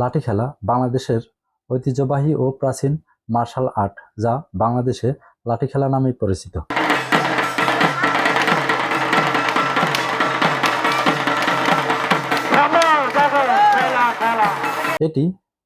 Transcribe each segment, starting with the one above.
লাঠি খেলা বাংলাদেশের ঐতিহ্যবাহী ও প্রাচীন মার্শাল আর্ট, যা বাংলাদেশে লাঠি খেলা নামে পরিচিত। এটি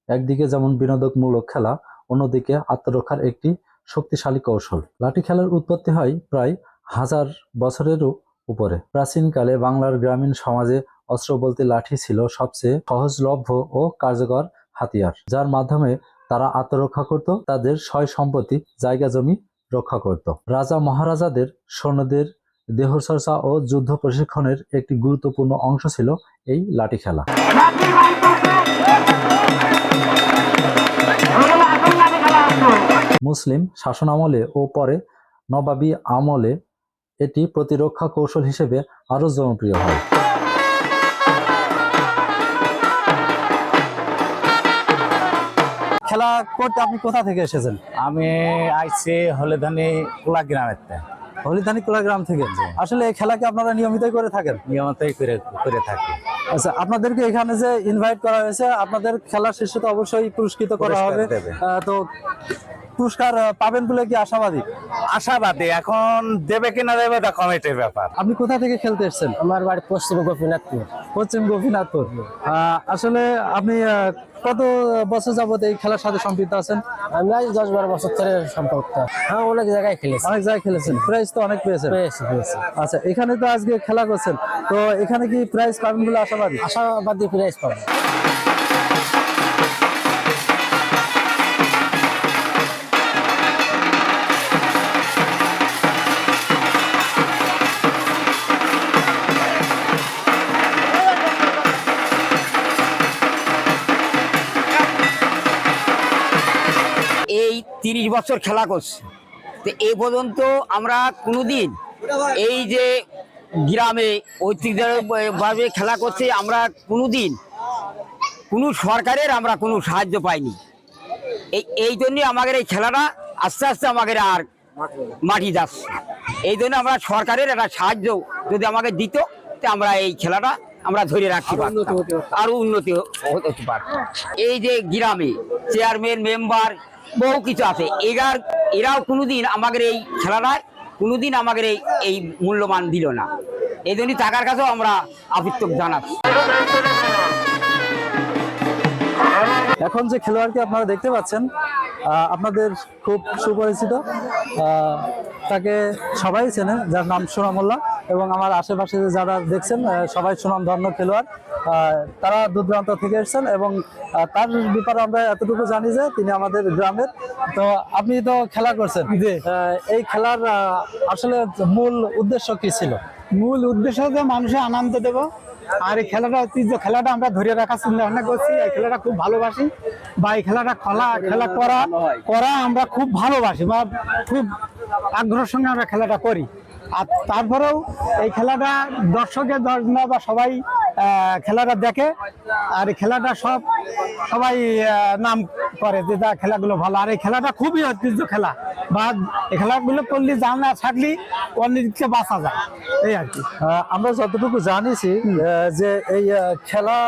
একদিকে যেমন বিনোদনমূলক খেলা, অন্যদিকে আত্মরক্ষার একটি শক্তিশালী কৌশল। লাঠি খেলার উৎপত্তি হয় প্রায় হাজার বছরেরও উপরে। প্রাচীনকালে বাংলার গ্রামীণ সমাজে অস্ত্র বলতে লাঠি ছিল সবচেয়ে সহজলভ্য ও কার্যকর হাতিয়ার, যার মাধ্যমে তারা আত্মরক্ষা করত, তাদের সয় সম্পত্তি, জায়গা জমি রক্ষা করত। রাজা মহারাজাদের সৈন্যদের দেহচর্চা ও যুদ্ধ প্রশিক্ষণের একটি গুরুত্বপূর্ণ অংশ ছিল এই লাঠি খেলা। মুসলিম শাসনামলে ও পরে নবাবী আমলে এটি প্রতিরক্ষা কৌশল হিসেবে আরও জনপ্রিয় হয়। খেলা করতে আপনি কোথা থেকে এসেছেন? আমি আইছি হলেধানি কোলা গ্রামের হলিধানি কোলা গ্রাম থেকে আসলে এই খেলাকে আপনারা নিয়মিতই করে থাকেন? নিয়মিতই করে করে থাকি। আচ্ছা আপনাদেরকে এখানে যে ইনভাইট করা হয়েছে আপনাদের খেলা শেষে তো অবশ্যই পুরস্কৃত করা হবে। তো পুরস্কার পাবেন বলে কি আশাবাদী? আশাবাদী। এখন দেবে কিনা দেবে তা কমিটির ব্যাপার। আপনি কোথা থেকে খেলতে এসেছেন? আমার বাড়ি পশ্চিম গোপীনাথপুর। পশ্চিম গোপীনাথপুর। আসলে আপনি কত বছর যাবত এই খেলার সাথে সম্পৃক্ত আছেন? আমি আজ দশ বারো বছর ধরে সম্পর্ক হ্যাঁ অনেক জায়গায় খেলেছি। অনেক জায়গায় খেলেছেন। প্রাইজ তো অনেক পেয়েছেন। পেয়েছি পেয়েছি। আচ্ছা এখানে তো আজকে খেলা করছেন। তো এখানে কি প্রাইজ পাবেন বলে আশাবাদী? আশাবাদী প্রাইজ পাবো। তিরিশ বছর খেলা করছে। তো এই পর্যন্ত আমরা কোনোদিন এই যে গ্রামে ঐতিহ্যভাবে খেলা করছে আমরা কোনোদিন কোনো সরকারের আমরা কোনো সাহায্য পাইনি। এই এই জন্যই আমাদের এই খেলাটা আস্তে আস্তে আমাদের আর মাটি যাচ্ছে। এই জন্য আমরা সরকারের একটা সাহায্য যদি আমাকে দিত তো আমরা এই খেলাটা আমরা ধরে রাখতে পারতাম। আরও উন্নতি হতে পারত। এই যে গ্রামে চেয়ারম্যান মেম্বার বহু কিছু আছে। এগার এরাও কোনোদিন আমাদের এই খেলাটায় কোনোদিন আমাদের এই এই মূল্যমান দিল না। এই জন্যই টাকার কাছেও আমরা আপিত্তক জানাচ্ছি। এখন যে খেলোয়াড়কে আপনারা দেখতে পাচ্ছেন আপনাদের খুব সুপরিচিত তাকে সবাই চেনে যার নাম সোনামোল্লা। এবং আমার আশেপাশে যে যারা দেখছেন সবাই সুনাম সুনামধন্য খেলোয়াড়। তারা দূর দূরান্ত থেকে এসেছেন এবং তার ব্যাপারে আমরা এতটুকু জানি যে তিনি আমাদের গ্রামের। তো আপনি তো খেলা করছেন। এই খেলার আসলে মূল উদ্দেশ্য কি ছিল? মূল উদ্দেশ্য যে মানুষের আনন্দ দেব। আর এই খেলাটা ঐতিহ্য খেলাটা আমরা ধরে রাখার চিন্তা ভাবনা করছি এই খেলাটা খুব ভালোবাসি বা এই খেলাটা খেলা খেলা করা করা আমরা খুব ভালোবাসি বা খুব আগ্রহের সঙ্গে আমরা খেলাটা করি। আর তারপরেও এই খেলাটা দর্শকের দর্শনা বা সবাই খেলাটা দেখে আর এই খেলাটা সব সবাই নাম করে যে যা খেলাগুলো ভালো। আর এই খেলাটা খুবই ঐতিহ্য খেলা। বা এই খেলাগুলো করলে জাল না থাকলে অন্যদিকে বাঁচা যায়। এই আর কি। আমরা যতটুকু জানিছি যে এই খেলা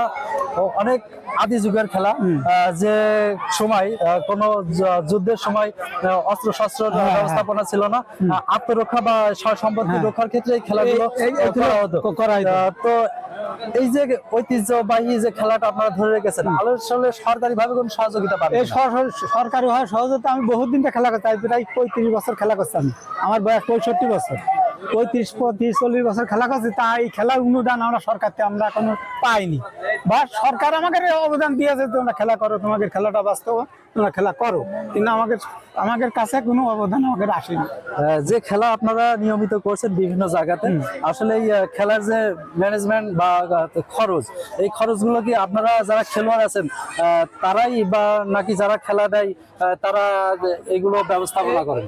অনেক আদি যুগের খেলা। যে সময় কোনো যুদ্ধের সময় অস্ত্র শস্ত্র হ্যাঁ, ব্যবস্থাপনা ছিল না। আত্মরক্ষা বা সম্পত্তি হ্যাঁ। রক্ষার ক্ষেত্রে এই খেলাগুলো করা হতো। তো এই যে ঐতিহ্যবাহী যে খেলাটা আপনারা ধরে রেখেছেন আসলে সরকারি ভাবে কোনো সহযোগিতা পাবেন সরকারি হয় সহজতে আমি বহুত দিনটা খেলা করছি প্রায় পঁয়ত্রিশ বছর খেলা করছি আমি। আমার বয়স পঁয়ষট্টি বছর। পঁয়ত্রিশ পঁয়ত্রিশ চল্লিশ বছর খেলা করছি তা এই খেলার অনুদান আমরা সরকার থেকে আমরা কোনো পাইনি। বা সরকার আমাকে অবদান দিয়েছে তোমরা খেলা করো তোমাকে খেলাটা বাস্তব। তোমরা খেলা করো। কিন্তু আমাদের আমাদের কাছে কোনো অবদান আমাদের আসেনি। যে খেলা আপনারা নিয়মিত করছেন বিভিন্ন জায়গাতে আসলে এই খেলার যে ম্যানেজমেন্ট বা খরচ এই খরচগুলো কি আপনারা যারা খেলোয়াড় আছেন তারাই বা নাকি যারা খেলা দেয় তারা এগুলো ব্যবস্থাপনা করেন?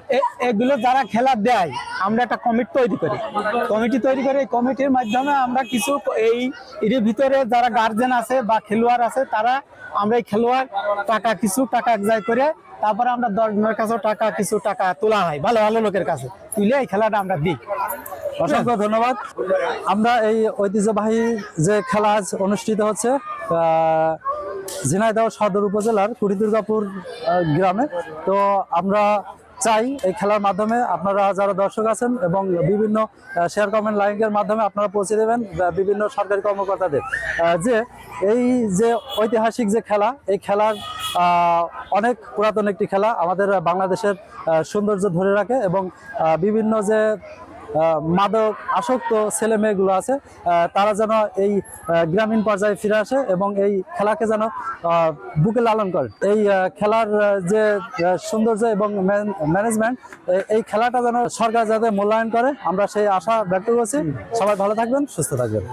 এগুলো যারা খেলা দেয় আমরা একটা কমিটি তৈরি করি। কমিটি তৈরি করে এই কমিটির মাধ্যমে আমরা কিছু এই এর ভিতরে যারা গার্জেন আছে বা খেলোয়াড় আছে তারা আমরা এই খেলোয়াড় টাকা কিছু টাকা একজায় করে তারপরে আমরা দশ জনের কাছেও টাকা, কিছু টাকা তোলা হয়, ভালো ভালো লোকের কাছে। তুলে এই খেলাটা আমরা দিই। অসংখ্য ধন্যবাদ। আমরা এই ঐতিহ্যবাহী যে খেলা অনুষ্ঠিত হচ্ছে ঝিনাইদহ সদর উপজেলার কুড়িদুর্গাপুর গ্রামে। তো আমরা চাই এই খেলার মাধ্যমে আপনারা যারা দর্শক আছেন এবং বিভিন্ন শেয়ার কমেন্ট লাইকের মাধ্যমে আপনারা পৌঁছে দেবেন বিভিন্ন সরকারি কর্মকর্তাদের। যে এই যে ঐতিহাসিক যে খেলা, এই খেলার অনেক পুরাতন একটি খেলা আমাদের বাংলাদেশের সৌন্দর্য ধরে রাখে এবং বিভিন্ন যে মাদক আসক্ত ছেলে মেয়েগুলো আছে তারা যেন এই গ্রামীণ পর্যায়ে ফিরে আসে এবং এই খেলাকে যেন বুকে লালন করে। এই খেলার যে সৌন্দর্য এবং ম্যানেজমেন্ট এই খেলাটা যেন সরকার যাতে মূল্যায়ন করে, আমরা সেই আশা ব্যক্ত করছি। সবাই ভালো থাকবেন, সুস্থ থাকবেন।